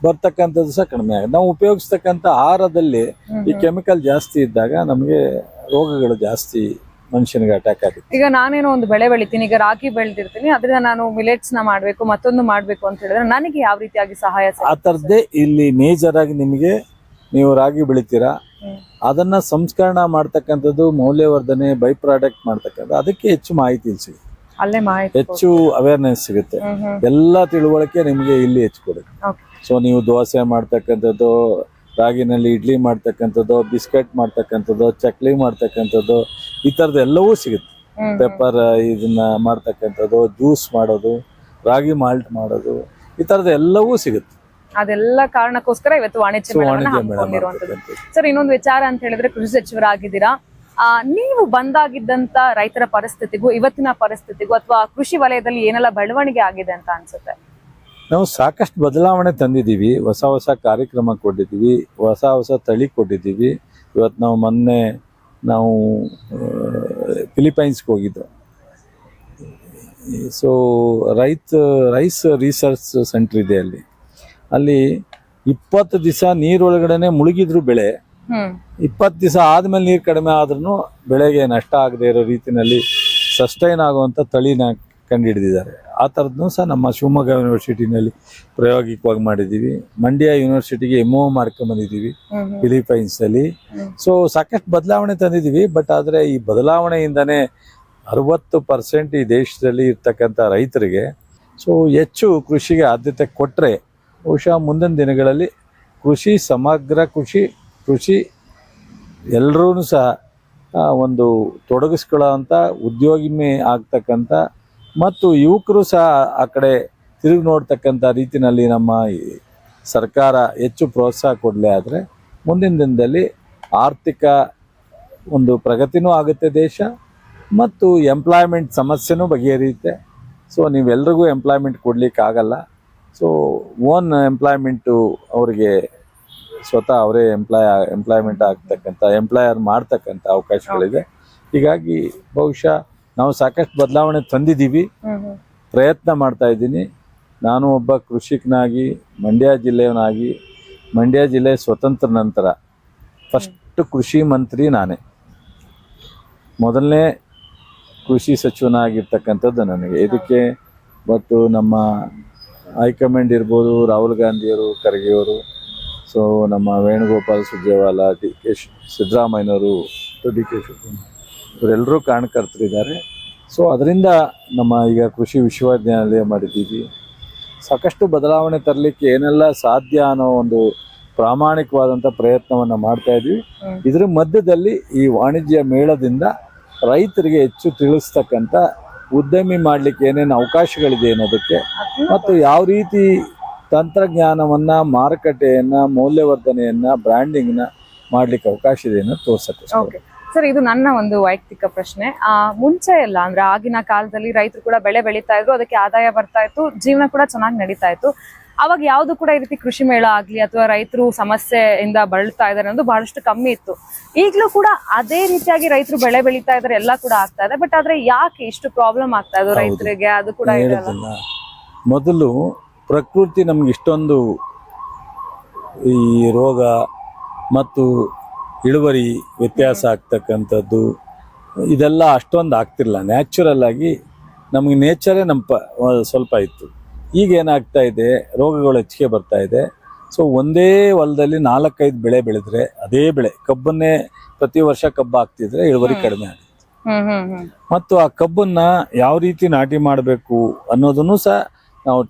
ಬರ್ತಕ್ಕಂಥದ್ದು ಸಹ ಕಡಿಮೆ ಆಗುತ್ತೆ ನಾವು ಉಪಯೋಗಿಸ್ತಕ್ಕಂಥ ಆಹಾರದಲ್ಲಿ ಈ ಕೆಮಿಕಲ್ ಜಾಸ್ತಿ ಇದ್ದಾಗ ನಮಗೆ ರೋಗಗಳು ಜಾಸ್ತಿ ಮನುಷ್ಯನಿಗೆ ಅಟ್ಯಾಕ್ ಆಗುತ್ತೆ ಈಗ ನಾನೇನೋ ಒಂದು ಬೆಳೆ ಬೆಳಿತೀನಿ ಈಗ ರಾಗಿ ಬೆಳೆದಿರ್ತೀನಿ ಅದರಿಂದ ನಾನು ಮಿಲೆಟ್ಸ್ನ ಮಾಡ್ಬೇಕು ಮತ್ತೊಂದು ಮಾಡಬೇಕು ಅಂತ ಹೇಳಿದ್ರೆ ನನಗೆ ಯಾವ ರೀತಿಯಾಗಿ ಸಹಾಯ ಆ? ಥರದ್ದೇ ಇಲ್ಲಿ ಮೇಜರ್ ಆಗಿ ನಿಮಗೆ ನೀವು ರಾಗಿ ಬೆಳಿತೀರಾ. ಅದನ್ನ ಸಂಸ್ಕರಣ ಮಾಡ್ತಕ್ಕಂಥದ್ದು ಮೌಲ್ಯವರ್ಧನೆ ಬೈ ಪ್ರಾಡಕ್ಟ್ ಮಾಡ್ತಕ್ಕಂಥ ಅದಕ್ಕೆ ಹೆಚ್ಚು ಮಾಹಿತಿ ಇಲ್ಲಿ ಸಿಗುತ್ತೆ. ಅಲ್ಲೇ ಮಾಹಿತಿ ಹೆಚ್ಚು ಅವೇರ್ನೆಸ್ ಸಿಗುತ್ತೆ. ಎಲ್ಲಾ ತಿಳುವಳಿಕೆ ನಿಮಗೆ ಇಲ್ಲಿ ಹೆಚ್ಚು ಕೊಡುತ್ತೆ. ಸೊ ನೀವು ದೋಸೆ ಮಾಡ್ತಕ್ಕಂಥದ್ದು ರಾಗಿನಲ್ಲಿ ಇಡ್ಲಿ ಮಾಡ್ತಕ್ಕಂಥದ್ದು ಬಿಸ್ಕೆಟ್ ಮಾಡ್ತಕ್ಕಂಥದ್ದು ಚಕ್ಲಿ ಮಾಡ್ತಕ್ಕಂಥದ್ದು ಈ ಥರದ್ದು ಎಲ್ಲವೂ ಸಿಗುತ್ತೆ. ಪೆಪ್ಪರ್ ಇದನ್ನ ಮಾಡ್ತಕ್ಕಂಥದ್ದು ಜ್ಯೂಸ್ ಮಾಡೋದು ರಾಗಿ ಮಾಲ್ಟ್ ಮಾಡೋದು ಈ ಥರದ್ದು ಎಲ್ಲವೂ ಸಿಗುತ್ತೆ. ಅದೆಲ್ಲ ಕಾರಣಕ್ಕೋಸ್ಕರ ಇವತ್ತು ವಾಣಿಜ್ಯ ಮೇಳವನ್ನ ಹಮ್ಮಿಕೊಂಡಿರುವಂತದ್ದು ಸರ್ ಇನ್ನೊಂದು ವಿಚಾರ ಅಂತ ಹೇಳಿದ್ರೆ ಕೃಷಿ ಸಚಿವರಾಗಿದ್ದೀರಾ? ಆ ನೀವು ಬಂದಾಗಿದ್ದಂತ ರೈತರ ಪರಿಸ್ಥಿತಿಗೂ ಇವತ್ತಿನ ಪರಿಸ್ಥಿತಿಗೂ ಅಥವಾ ಕೃಷಿ ವಲಯದಲ್ಲಿ ಏನೆಲ್ಲ ಬೆಳವಣಿಗೆ ಆಗಿದೆ ಅಂತ ಅನ್ಸುತ್ತೆ? ನಾವು ಸಾಕಷ್ಟು ಬದಲಾವಣೆ ತಂದಿದ್ದೀವಿ. ಹೊಸ ಹೊಸ ಕಾರ್ಯಕ್ರಮ ಕೊಟ್ಟಿದ್ದೀವಿ. ಹೊಸ ಹೊಸ ತಳಿ ಕೊಟ್ಟಿದ್ದೀವಿ. ಇವತ್ತು ನಾವು ಮೊನ್ನೆ ನಾವು ಫಿಲಿಪೈನ್ಸ್ಗೆ ಹೋಗಿದ್ದು. ಸೊ ರೈತ ರೈಸ್ ರಿಸರ್ಚ್ ಸೆಂಟ್ರ್ ಇದೆ ಅಲ್ಲಿ. ಅಲ್ಲಿ ಇಪ್ಪತ್ತು ದಿವಸ ನೀರೊಳಗಡೆನೆ ಮುಳುಗಿದ್ರು ಬೆಳೆ. ಇಪ್ಪತ್ತು ದಿವಸ ಆದ್ಮೇಲೆ ನೀರು ಕಡಿಮೆ ಆದ್ರೂ ಬೆಳೆಗೆ ನಷ್ಟ ಆಗದೆ ಇರೋ ರೀತಿಯಲ್ಲಿ ಸಸ್ಟೈನ್ ಆಗುವಂಥ ತಳಿನ ಕಂಡುಹಿಡಿದಿದ್ದಾರೆ ಆ ಥರದ್ದು ಸಹ ನಮ್ಮ ಶಿವಮೊಗ್ಗ ಯೂನಿವರ್ಸಿಟಿನಲ್ಲಿ ಪ್ರಾಯೋಗಿಕವಾಗಿ ಮಾಡಿದ್ದೀವಿ. ಮಂಡ್ಯ ಯೂನಿವರ್ಸಿಟಿಗೆ ಎಂ ಫಿಲಿಪೈನ್ಸ್ ಅಲ್ಲಿ. ಫಿಲಿಪೈನ್ಸಲ್ಲಿ ಸೊ ಸಾಕಷ್ಟು ಬದಲಾವಣೆ ತಂದಿದ್ದೀವಿ. ಬಟ್ ಆದರೆ ಈ ಬದಲಾವಣೆಯಿಂದನೇ ಅರವತ್ತು ಪರ್ಸೆಂಟ್ ಈ ದೇಶದಲ್ಲಿ ಇರ್ತಕ್ಕಂಥ ರೈತರಿಗೆ ಸೊ ಹೆಚ್ಚು ಕೃಷಿಗೆ ಆದ್ಯತೆ ಕೊಟ್ಟರೆ ಬಹುಶಃ ಮುಂದಿನ ದಿನಗಳಲ್ಲಿ ಕೃಷಿ, ಸಮಗ್ರ ಕೃಷಿ ಕೃಷಿ ಎಲ್ಲರೂ ಸಹ ಒಂದು ತೊಡಗಿಸ್ಕೊಳ್ಳೋಂಥ ಉದ್ಯೋಗಿಮೆ ಆಗ್ತಕ್ಕಂಥ ಮತ್ತು ಯುವಕರು ಸಹ ಆ ಕಡೆ ತಿರುಗಿ ನೋಡ್ತಕ್ಕಂಥ ರೀತಿಯಲ್ಲಿ ನಮ್ಮ ಸರ್ಕಾರ ಹೆಚ್ಚು ಪ್ರೋತ್ಸಾಹ ಕೊಡಲೇ ಆದರೆ ಮುಂದಿನ ದಿನದಲ್ಲಿ ಆರ್ಥಿಕ ಒಂದು ಪ್ರಗತಿನೂ ಆಗುತ್ತೆ ದೇಶ ಮತ್ತು ಎಂಪ್ಲಾಯ್ಮೆಂಟ್ ಸಮಸ್ಯೆನೂ ಬಗೆಹರಿಯುತ್ತೆ. ಸೊ ನೀವೆಲ್ರಿಗೂ ಎಂಪ್ಲಾಯ್ಮೆಂಟ್ ಕೊಡ್ಲಿಕ್ಕೆ ಆಗಲ್ಲ ಸೊ ಓನ್ ಎಂಪ್ಲಾಯ್ಮೆಂಟು ಅವರಿಗೆ ಸ್ವತಃ ಅವರೇ ಎಂಪ್ಲಾಯ್ ಎಂಪ್ಲಾಯ್ಮೆಂಟ್ ಆಗ್ತಕ್ಕಂಥ ಎಂಪ್ಲಾಯರ್ ಮಾಡ್ತಕ್ಕಂಥ ಅವಕಾಶಗಳಿದೆ. ಹೀಗಾಗಿ ಬಹುಶಃ ನಾವು ಸಾಕಷ್ಟು ಬದಲಾವಣೆ ತಂದಿದ್ದೀವಿ. ಪ್ರಯತ್ನ ಮಾಡ್ತಾ ಇದ್ದೀನಿ. ನಾನು ಒಬ್ಬ ಕೃಷಿಕನಾಗಿ, ಮಂಡ್ಯ ಜಿಲ್ಲೆಯವನಾಗಿ, ಮಂಡ್ಯ ಜಿಲ್ಲೆ ಸ್ವತಂತ್ರ ನಂತರ ಫಸ್ಟ್ ಕೃಷಿ ಮಂತ್ರಿ ನಾನೇ. ಮೊದಲನೇ ಕೃಷಿ ಸಚಿವನಾಗಿರ್ತಕ್ಕಂಥದ್ದು ನನಗೆ. ಇದಕ್ಕೆ ಮತ್ತು ನಮ್ಮ ಹೈಕಮಾಂಡ್ ಇರ್ಬೋದು ರಾಹುಲ್ ಗಾಂಧಿಯವರು ಖರ್ಗೆಯವರು ಸೊ ನಮ್ಮ ವೇಣುಗೋಪಾಲ್ ಸುರ್ಜೇವಾಲ ಡಿ ಕೆ ಶಿ ಸಿದ್ದರಾಮಯ್ಯನವರು ಡಿ ಕೆ ಶಿವಕುಮಾರ್ ಇವರೆಲ್ಲರೂ ಕಾರಣಕರ್ತರಿದ್ದಾರೆ ಸೊ ಅದರಿಂದ ನಮ್ಮ ಈಗ ಕೃಷಿ ವಿಶ್ವವಿದ್ಯಾನಿಲಯ ಮಾಡಿದ್ದೀವಿ. ಸಾಕಷ್ಟು ಬದಲಾವಣೆ ತರಲಿಕ್ಕೆ ಏನೆಲ್ಲ ಸಾಧ್ಯ ಅನ್ನೋ ಒಂದು ಪ್ರಾಮಾಣಿಕವಾದಂಥ ಪ್ರಯತ್ನವನ್ನು ಮಾಡ್ತಾ ಇದ್ವಿ ಇದರ ಇದ್ರ ಮಧ್ಯದಲ್ಲಿ ಈ ವಾಣಿಜ್ಯ ಮೇಳದಿಂದ ರೈತರಿಗೆ ಹೆಚ್ಚು ತಿಳಿಸ್ತಕ್ಕಂಥ ಉದ್ಯಮಿ ಮಾಡಲಿಕ್ಕೆ ಏನೇನು ಅವಕಾಶಗಳಿದೆ ಅನ್ನೋದಕ್ಕೆ ಮತ್ತು ಯಾವ ರೀತಿ ತಂತ್ರಜ್ಞಾನವನ್ನ ಮಾರುಕಟ್ಟೆಯನ್ನು ಮೌಲ್ಯವರ್ಧನೆಯನ್ನ ಬ್ರ್ಯಾಂಡಿಂಗ್ನ ಮಾಡಲಿಕ್ಕೆ ಅವಕಾಶ ಇದೆ ಅನ್ನೋದು ತೋರಿಸುತ್ತೆ ಸರ್ ಇದು ನನ್ನ ಒಂದು ವೈಯಕ್ತಿಕ ಪ್ರಶ್ನೆ. ಆ ಮುಂಚೆ ಎಲ್ಲ ಅಂದ್ರೆ ಆಗಿನ ಕಾಲದಲ್ಲಿ ರೈತರು ಕೂಡ ಬೆಳೆ ಬೆಳೀತಾ ಇದ್ರು ಅದಕ್ಕೆ ಆದಾಯ ಬರ್ತಾ ಇತ್ತು ಜೀವನ ಕೂಡ ಚೆನ್ನಾಗಿ ನಡೀತಾ ಇತ್ತು. ಅವಾಗ ಯಾವ್ದು ಕೂಡ ಈ ರೀತಿ ಕೃಷಿ ಮೇಳ ಆಗ್ಲಿ ಅಥವಾ ರೈತರು ಸಮಸ್ಯೆಯಿಂದ ಬಳಲ್ತಾ ಇದಾರೆ ಅನ್ನೋದು ಬಹಳಷ್ಟು ಕಮ್ಮಿ ಇತ್ತು. ಈಗಲೂ ಕೂಡ ಅದೇ ರೀತಿಯಾಗಿ ರೈತರು ಬೆಳೆ ಬೆಳೀತಾ ಇದ್ದಾರೆ ಎಲ್ಲ ಕೂಡ ಆಗ್ತಾ ಇದೆ. ಬಟ್ ಆದ್ರೆ ಯಾಕೆ ಇಷ್ಟು ಪ್ರಾಬ್ಲಮ್ ಆಗ್ತಾ ಇದೆ ರೈತರಿಗೆ? ಅದು ಕೂಡ ಮೊದಲು ಪ್ರಕೃತಿ ನಮ್ಗೆ ಇಷ್ಟೊಂದು ಈ ರೋಗ ಮತ್ತು ಇಳುವರಿ ವ್ಯತ್ಯಾಸ ಆಗ್ತಕ್ಕಂಥದ್ದು ಇದೆಲ್ಲ ಅಷ್ಟೊಂದು ಆಗ್ತಿರಲಿಲ್ಲ. ನ್ಯಾಚುರಲ್ ಆಗಿ ನಮಗೆ ನೇಚರೇ ನಮ್ಮ ಪ ಸ್ವಲ್ಪ ಇತ್ತು. ಈಗ ಏನಾಗ್ತಾ ಇದೆ ರೋಗಗಳು ಹೆಚ್ಚಿಗೆ ಬರ್ತಾ ಇದೆ. ಸೊ ಒಂದೇ ಹೊಲದಲ್ಲಿ ನಾಲ್ಕೈದು ಬೆಳೆ ಬೆಳೆದ್ರೆ ಅದೇ ಬೆಳೆ ಕಬ್ಬನ್ನೇ ಪ್ರತಿ ವರ್ಷ ಕಬ್ಬು ಹಾಕ್ತಿದ್ರೆ ಇಳುವರಿ ಕಡಿಮೆ ಆಗುತ್ತೆ. ಮತ್ತು ಆ ಕಬ್ಬನ್ನ ಯಾವ ರೀತಿ ನಾಟಿ ಮಾಡಬೇಕು ಅನ್ನೋದನ್ನು ಸಹ ನಾವು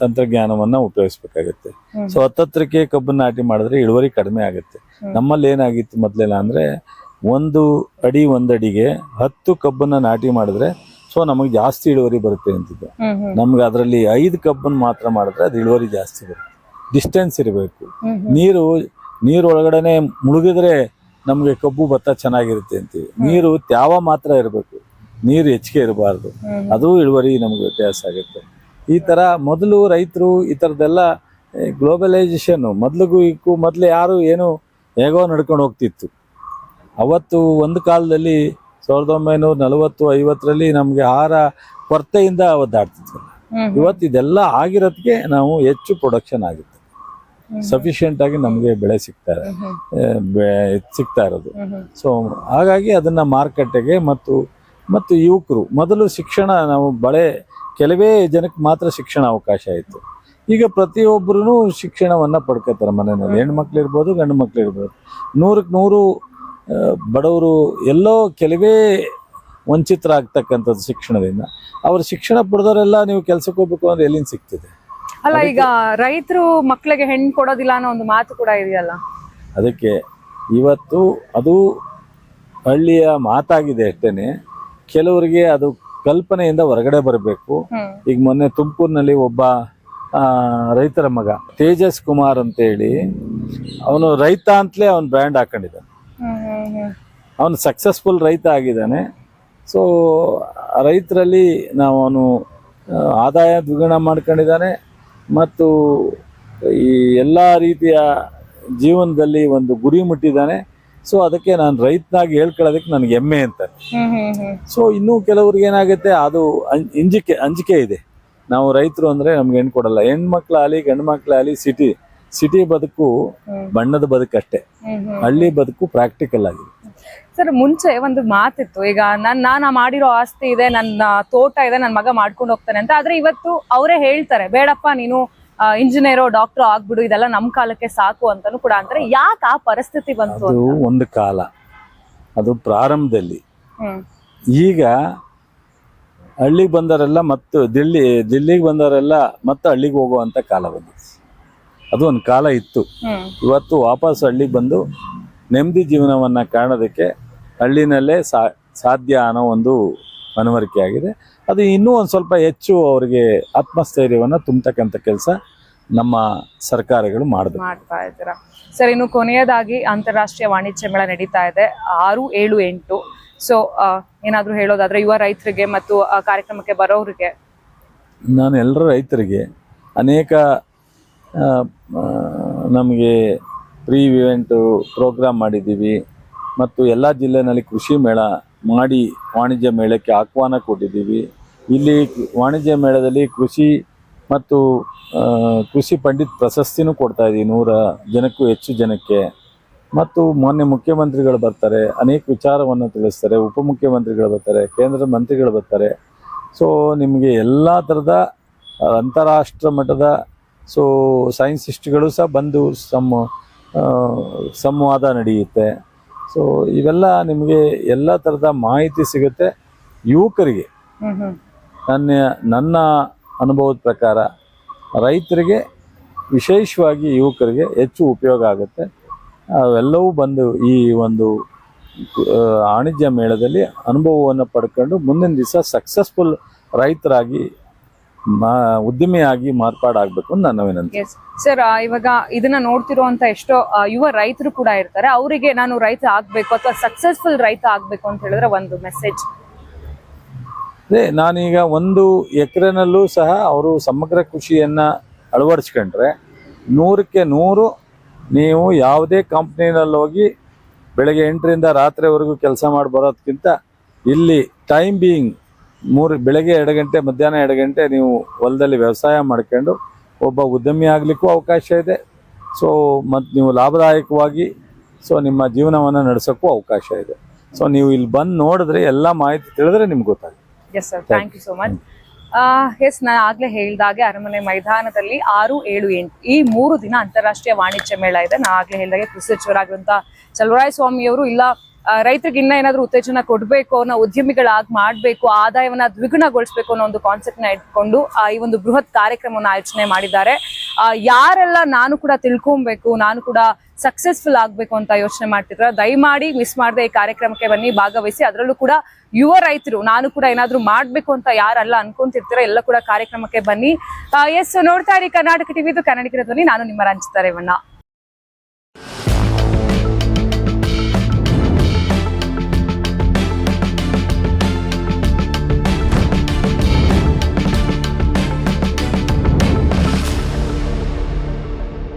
ತಂತ್ರಜ್ಞಾನವನ್ನ ಉಪಯೋಗಿಸ್ಬೇಕಾಗತ್ತೆ. ಸೊ ಹತ್ತತ್ರಕ್ಕೆ ಕಬ್ಬನ್ನ ನಾಟಿ ಮಾಡಿದ್ರೆ ಇಳುವರಿ ಕಡಿಮೆ ಆಗುತ್ತೆ. ನಮ್ಮಲ್ಲಿ ಏನಾಗಿತ್ತು ಮೊದಲೆಲ್ಲ ಅಂದ್ರೆ ಒಂದು ಅಡಿ ಒಂದಡಿಗೆ ಹತ್ತು ಕಬ್ಬನ್ನ ನಾಟಿ ಮಾಡಿದ್ರೆ ಸೊ ನಮಗೆ ಜಾಸ್ತಿ ಇಳುವರಿ ಬರುತ್ತೆ ಅಂತಿದ್ದೆ ನಮ್ಗೆ ಅದರಲ್ಲಿ ಐದು ಕಬ್ಬನ್ನು ಮಾತ್ರ ಮಾಡಿದ್ರೆ ಅದು ಇಳುವರಿ ಜಾಸ್ತಿ ಬರುತ್ತೆ. ಡಿಸ್ಟೆನ್ಸ್ ಇರಬೇಕು. ನೀರು ನೀರು ಒಳಗಡೆನೆ ಮುಳುಗಿದ್ರೆ ನಮಗೆ ಕಬ್ಬು ಭತ್ತ ಚೆನ್ನಾಗಿರುತ್ತೆ ಅಂತೀವಿ. ನೀರು ತ್ಯಾವ ಮಾತ್ರ ಇರಬೇಕು. ನೀರು ಹೆಚ್ಚಿಗೆ ಇರಬಾರ್ದು. ಅದು ಇಳುವರಿ ನಮ್ಗೆ ವ್ಯತ್ಯಾಸ ಆಗುತ್ತೆ. ಈ ತರ ಮೊದಲು ರೈತರು ಈ ಥರದ್ದೆಲ್ಲ ಗ್ಲೋಬಲೈಸೇಷನ್ ಮೊದಲಿಗೂ ಇಕ್ಕೂ ಮೊದಲು ಯಾರು ಏನು ಹೇಗೋ ನಡ್ಕೊಂಡು ಹೋಗ್ತಿತ್ತು. ಅವತ್ತು ಒಂದು ಕಾಲದಲ್ಲಿ ಸಾವಿರದ ಒಂಬೈನೂರ ನಲವತ್ತು ಐವತ್ತರಲ್ಲಿ ನಮಗೆ ಆಹಾರ ಕೊರತೆಯಿಂದ ಒದ್ದಾಡ್ತಿದ್ವಿ. ಇವತ್ತು ಇದೆಲ್ಲ ಆಗಿರೋದಕ್ಕೆ ನಾವು ಹೆಚ್ಚು ಪ್ರೊಡಕ್ಷನ್ ಆಗುತ್ತೆ. ಸಫಿಷಿಯೆಂಟ್ ಆಗಿ ನಮಗೆ ಬೆಳೆ ಸಿಗ್ತಾರೆ ಸಿಗ್ತಾ ಇರೋದು. ಸೊ ಹಾಗಾಗಿ ಅದನ್ನ ಮಾರುಕಟ್ಟೆಗೆ ಮತ್ತು ಮತ್ತು ಯುವಕರು ಮೊದಲು ಶಿಕ್ಷಣ ನಾವು ಬಳೆ ಕೆಲವೇ ಜನಕ್ಕೆ ಮಾತ್ರ ಶಿಕ್ಷಣ ಅವಕಾಶ ಇತ್ತು. ಈಗ ಪ್ರತಿಯೊಬ್ಬರೂ ಶಿಕ್ಷಣವನ್ನು ಪಡ್ಕೋತಾರೆ ಮನೆಯಲ್ಲಿ. ಹೆಣ್ಮಕ್ಳು ಇರ್ಬೋದು ಗಂಡು ಮಕ್ಳು ಇರ್ಬೋದು. ನೂರಕ್ಕೆ ನೂರು ಬಡವರು ಎಲ್ಲೋ ಕೆಲವೇ ವಂಚಿತರಾಗ್ತಕ್ಕಂಥದ್ದು ಶಿಕ್ಷಣದಿಂದ. ಅವರು ಶಿಕ್ಷಣ ಪಡೆದವರೆಲ್ಲ ನೀವು ಕೆಲಸಕ್ಕೆ ಹೋಗ್ಬೇಕು ಅಂದ್ರೆ ಎಲ್ಲಿಂದ ಸಿಗ್ತದೆ? ಅಲ್ಲ ಈಗ ರೈತರು ಮಕ್ಕಳಿಗೆ ಹೆಣ್ಣು ಕೊಡೋದಿಲ್ಲ ಅನ್ನೋ ಒಂದು ಮಾತು ಕೂಡ ಇದೆಯಲ್ಲ? ಅದಕ್ಕೆ ಇವತ್ತು ಅದು ಹಳ್ಳಿಯ ಮಾತಾಗಿದೆ ಅಷ್ಟೇನೆ. ಕೆಲವರಿಗೆ ಅದು ಕಲ್ಪನೆಯಿಂದ ಹೊರಗಡೆ ಬರಬೇಕು. ಈಗ ಮೊನ್ನೆ ತುಮಕೂರಿನಲ್ಲಿ ಒಬ್ಬ ರೈತರ ಮಗ ತೇಜಸ್ ಕುಮಾರ್ ಅಂತೇಳಿ ಅವನು ರೈತ ಅಂತಲೇ ಅವನು ಬ್ರ್ಯಾಂಡ್ ಹಾಕೊಂಡಿದ್ದಾನೆ. ಅವನು ಸಕ್ಸಸ್ಫುಲ್ ರೈತ ಆಗಿದ್ದಾನೆ. ಸೊ ರೈತರಲ್ಲಿ ನಾವು ಅವನು ಆದಾಯ ದ್ವಿಗುಣ ಮಾಡ್ಕೊಂಡಿದ್ದಾನೆ ಮತ್ತು ಈ ಎಲ್ಲ ರೀತಿಯ ಜೀವನದಲ್ಲಿ ಒಂದು ಗುರಿ ಮುಟ್ಟಿದ್ದಾನೆ. ಸೊ ಅದಕ್ಕೆ ನಾನು ರೈತನಾಗಿ ಹೇಳ್ಕೊಳ್ಳೋದಕ್ಕೆ ನನಗೆ ಹೆಮ್ಮೆ ಅಂತ. ಸೊ ಇನ್ನೂ ಕೆಲವ್ರಿಗೆ ಏನಾಗುತ್ತೆ ಅದು ಅಂಜಿಕೆ ಅಂಜಿಕೆ ಇದೆ. ನಾವು ರೈತರು ಅಂದ್ರೆ ನಮ್ಗೆ ಹೆಣ್ಣು ಕೊಡಲ್ಲ. ಹೆಣ್ಮಕ್ಳಾಗಲಿ ಗಂಡು ಮಕ್ಕಳಾಗಲಿ ಸಿಟಿ ಸಿಟಿ ಬದುಕು ಬಣ್ಣದ ಬದುಕಷ್ಟೇ. ಅಷ್ಟೇ ಹಳ್ಳಿ ಬದುಕು ಪ್ರಾಕ್ಟಿಕಲ್ ಆಗಿದೆ. ಸರ್ ಮುಂಚೆ ಒಂದು ಮಾತಿತ್ತು ಈಗ ನಾನು ನಾನು ಮಾಡಿರೋ ಆಸ್ತಿ ಇದೆ ನನ್ನ ತೋಟ ಇದೆ ನನ್ನ ಮಗ ಮಾಡ್ಕೊಂಡು ಹೋಗ್ತಾನೆ ಅಂತ. ಆದ್ರೆ ಇವತ್ತು ಅವರೇ ಹೇಳ್ತಾರೆ ಬೇಡಪ್ಪ ನೀನು ಇಂಜಿನಿಯರೋ ಡಾಕ್ಟರ್ ಆಗ್ಬಿಡು ಇದೆಲ್ಲ ನಮ್ ಕಾಲಕ್ಕೆ ಸಾಕು ಅಂತಾನು ಕೂಡ ಅಂತಾರೆ ಯಾಕೆ ಆ ಪರಿಸ್ಥಿತಿ ಬಂತು ಅದು ಒಂದು ಕಾಲ. ಅದು ಪ್ರಾರಂಭದಲ್ಲಿ. ಈಗ ಹಳ್ಳಿಗೆ ಬಂದವರೆಲ್ಲ ಮತ್ತು ದಿಲ್ಲಿ ದಿಲ್ಲಿಗೆ ಬಂದವರೆಲ್ಲ ಮತ್ತೆ ಹಳ್ಳಿಗೆ ಹೋಗುವಂತ ಕಾಲ ಬಂದಿದೆ. ಅದು ಒಂದು ಕಾಲ ಇತ್ತು. ಇವತ್ತು ವಾಪಸ್ ಹಳ್ಳಿಗೆ ಬಂದು ನೆಮ್ಮದಿ ಜೀವನವನ್ನ ಕಾಣೋದಕ್ಕೆ ಹಳ್ಳಿನಲ್ಲೇ ಸಾಧ್ಯ ಅನ್ನೋ ಒಂದು ಮನವರಿಕೆ ಆಗಿದೆ. ಅದು ಇನ್ನೂ ಒಂದು ಸ್ವಲ್ಪ ಹೆಚ್ಚು ಅವರಿಗೆ ಆತ್ಮಸ್ಥೈರ್ಯವನ್ನು ತುಂಬತಕ್ಕಂಥ ಕೆಲಸ ನಮ್ಮ ಸರ್ಕಾರಗಳು ಮಾಡಬೇಕು. ಮಾಡ್ತಾ ಇದ್ದೀರಾ? ಸರ್ ಇನ್ನು ಕೊನೆಯದಾಗಿ ಅಂತಾರಾಷ್ಟ್ರೀಯ ವಾಣಿಜ್ಯ ಮೇಳ ನಡೀತಾ ಇದೆ. ಆರು ಏಳು ಎಂಟು. ಸೊ ಏನಾದರೂ ಹೇಳೋದಾದ್ರೆ ಯುವ ರೈತರಿಗೆ ಮತ್ತು ಆ ಕಾರ್ಯಕ್ರಮಕ್ಕೆ ಬರೋರಿಗೆ ನಾನು ಎಲ್ಲರೂ ರೈತರಿಗೆ ಅನೇಕ ನಮಗೆ ಪ್ರೀ ಇವೆಂಟು ಪ್ರೋಗ್ರಾಮ್ ಮಾಡಿದ್ದೀವಿ. ಮತ್ತು ಎಲ್ಲ ಜಿಲ್ಲೆನಲ್ಲಿ ಕೃಷಿ ಮೇಳ ಮಾಡಿ ವಾಣಿಜ್ಯ ಮೇಳಕ್ಕೆ ಆಹ್ವಾನ ಕೊಟ್ಟಿದ್ದೀವಿ. ಇಲ್ಲಿ ವಾಣಿಜ್ಯ ಮೇಳದಲ್ಲಿ ಕೃಷಿ ಮತ್ತು ಕೃಷಿ ಪಂಡಿತ್ ಪ್ರಶಸ್ತಿನೂ ಕೊಡ್ತಾ ಇದ್ದೀವಿ ನೂರ ಜನಕ್ಕೂ ಹೆಚ್ಚು ಜನಕ್ಕೆ. ಮತ್ತು ಮಾನ್ಯ ಮುಖ್ಯಮಂತ್ರಿಗಳು ಬರ್ತಾರೆ, ಅನೇಕ ವಿಚಾರವನ್ನು ತಿಳಿಸ್ತಾರೆ, ಉಪಮುಖ್ಯಮಂತ್ರಿಗಳು ಬರ್ತಾರೆ, ಕೇಂದ್ರ ಮಂತ್ರಿಗಳು ಬರ್ತಾರೆ. ಸೊ ನಿಮಗೆ ಎಲ್ಲ ಥರದ ಅಂತಾರಾಷ್ಟ್ರ ಮಟ್ಟದ ಸೊ ಸೈನ್ಸಿಸ್ಟ್ಗಳು ಸಹ ಬಂದು ಸಮ ಸಂವಾದ ನಡೆಯುತ್ತೆ. ಸೊ ಇವೆಲ್ಲ ನಿಮಗೆ ಎಲ್ಲ ಥರದ ಮಾಹಿತಿ ಸಿಗುತ್ತೆ ಯುವಕರಿಗೆ. ನನ್ನ ನನ್ನ ಅನುಭವದ ಪ್ರಕಾರ ರೈತರಿಗೆ ವಿಶೇಷವಾಗಿ ಯುವಕರಿಗೆ ಹೆಚ್ಚು ಉಪಯೋಗ ಆಗುತ್ತೆ. ಅವೆಲ್ಲವೂ ಬಂದು ಈ ಒಂದು ವಾಣಿಜ್ಯ ಮೇಳದಲ್ಲಿ ಅನುಭವವನ್ನು ಪಡ್ಕೊಂಡು ಮುಂದಿನ ದಿವಸ ಸಕ್ಸಸ್ಫುಲ್ ರೈತರಾಗಿ ಉದ್ಯಮಿಯಾಗಿ ಮಾರ್ಪಾಡಾಗಬೇಕು ಅಂತ ನನ್ನ ವಿನಂತಿ. ಸರ್ ಇವಾಗ ಇದನ್ನ ನೋಡ್ತಿರುವಂತ ಎಷ್ಟೋ ಯುವ ರೈತರು ಕೂಡ ಇರ್ತಾರೆ. ಅವರಿಗೆ ನಾನು ರೈತ ಆಗ್ಬೇಕು ಅಥವಾ ಸಕ್ಸಸ್ಫುಲ್ ರೈತ ಆಗ್ಬೇಕು ಅಂತ ಹೇಳಿದ್ರೆ ಒಂದು ಮೆಸೇಜ್ ಅದೇ ನಾನೀಗ ಒಂದು ಎಕರೆನಲ್ಲೂ ಸಹ ಅವರು ಸಮಗ್ರ ಕೃಷಿಯನ್ನ ಅಳವಡಿಸ್ಕೊಂಡ್ರೆ ನೂರಕ್ಕೆ ನೂರು ನೀವು ಯಾವುದೇ ಕಂಪ್ನಿನಲ್ಲಿ ಹೋಗಿ ಬೆಳಗ್ಗೆ ಎಂಟರಿಂದ ರಾತ್ರಿವರೆಗೂ ಕೆಲಸ ಮಾಡಿ ಬರೋದಕ್ಕಿಂತ ಇಲ್ಲಿ ಟೈಮ್ ಬೀಯಿಂಗ್ ಮೂರು ಬೆಳಗ್ಗೆ ಎರಡು ಗಂಟೆ ಮಧ್ಯಾಹ್ನ ಎರಡು ಗಂಟೆ ನೀವು ಹೊಲದಲ್ಲಿ ವ್ಯವಸಾಯ ಮಾಡ್ಕೊಂಡು ಒಬ್ಬ ಉದ್ಯಮಿ ಆಗಲಿಕ್ಕೂ ಅವಕಾಶ ಇದೆ. ಸೊ ಮತ್ತು ನೀವು ಲಾಭದಾಯಕವಾಗಿ ಸೊ ನಿಮ್ಮ ಜೀವನವನ್ನು ನಡೆಸೋಕ್ಕೂ ಅವಕಾಶ ಇದೆ. ಸೊ ನೀವು ಇಲ್ಲಿ ಬಂದು ನೋಡಿದ್ರೆ ಎಲ್ಲ ಮಾಹಿತಿ ತಿಳಿದ್ರೆ ನಿಮ್ಗೆ ಗೊತ್ತಾಗುತ್ತೆ. Yes sir thank you so much yes ನಾನು ಆಗಲೇ ಹೇಳಿದಾಗೆ ಅರಮನೆ ಮೈದಾನದಲ್ಲಿ ಆರು ಏಳು ಎಂಟು ಈ ಮೂರು ದಿನ ಅಂತಾರಾಷ್ಟ್ರೀಯ ವಾಣಿಜ್ಯ ಮೇಳ ಇದೆ. ನಾ ಆಗಲೇ ಹೇಳಿದಾಗೆ ಕೃಷಿ ಸಚಿವರಾಗಿರುವಂತಹ ಚಲುವರಾಯ ಸ್ವಾಮಿಯವರು ಇಲ್ಲ ರೈತರಿಗೆ ಇನ್ನ ಏನಾದ್ರು ಉತ್ತೇಜನ ಕೊಡಬೇಕು, ಅನ್ನೋ ಉದ್ಯಮಿಗಳಾಗಿ ಮಾಡಬೇಕು, ಆದಾಯವನ್ನ ದ್ವಿಗುಣಗೊಳಿಸಬೇಕು ಅನ್ನೋ ಒಂದು ಕಾನ್ಸೆಪ್ಟ್ನ ಇಟ್ಕೊಂಡು ಈ ಒಂದು ಬೃಹತ್ ಕಾರ್ಯಕ್ರಮವನ್ನು ಆಯೋಜನೆ ಮಾಡಿದ್ದಾರೆ. ಯಾರೆಲ್ಲ ನಾನು ಕೂಡ ತಿಳ್ಕೊಬೇಕು, ನಾನು ಕೂಡ ಸಕ್ಸಸ್ಫುಲ್ ಆಗ್ಬೇಕು ಅಂತ ಯೋಚನೆ ಮಾಡ್ತಿದ್ರ, ದಯಮಾಡಿ ಮಿಸ್ ಮಾಡದೆ ಈ ಕಾರ್ಯಕ್ರಮಕ್ಕೆ ಬನ್ನಿ, ಭಾಗವಹಿಸಿ. ಅದರಲ್ಲೂ ಕೂಡ ಯುವ ರೈತರು, ನಾನು ಕೂಡ ಏನಾದ್ರು ಮಾಡ್ಬೇಕು ಅಂತ ಯಾರಲ್ಲ ಅನ್ಕೊಂತಿರ್ತೀರ, ಎಲ್ಲ ಕೂಡ ಕಾರ್ಯಕ್ರಮಕ್ಕೆ ಬನ್ನಿ. ಎಸ್ ನೋಡ್ತಾ ಇರಿ ಕರ್ನಾಟಕ ಟಿವಿದು ಕನ್ನಡಿಗರ ಧ್ವನಿ, ನಾನು ನಿಮ್ಮ ರಂಜಿತಾ ರೇವಣ್ಣ.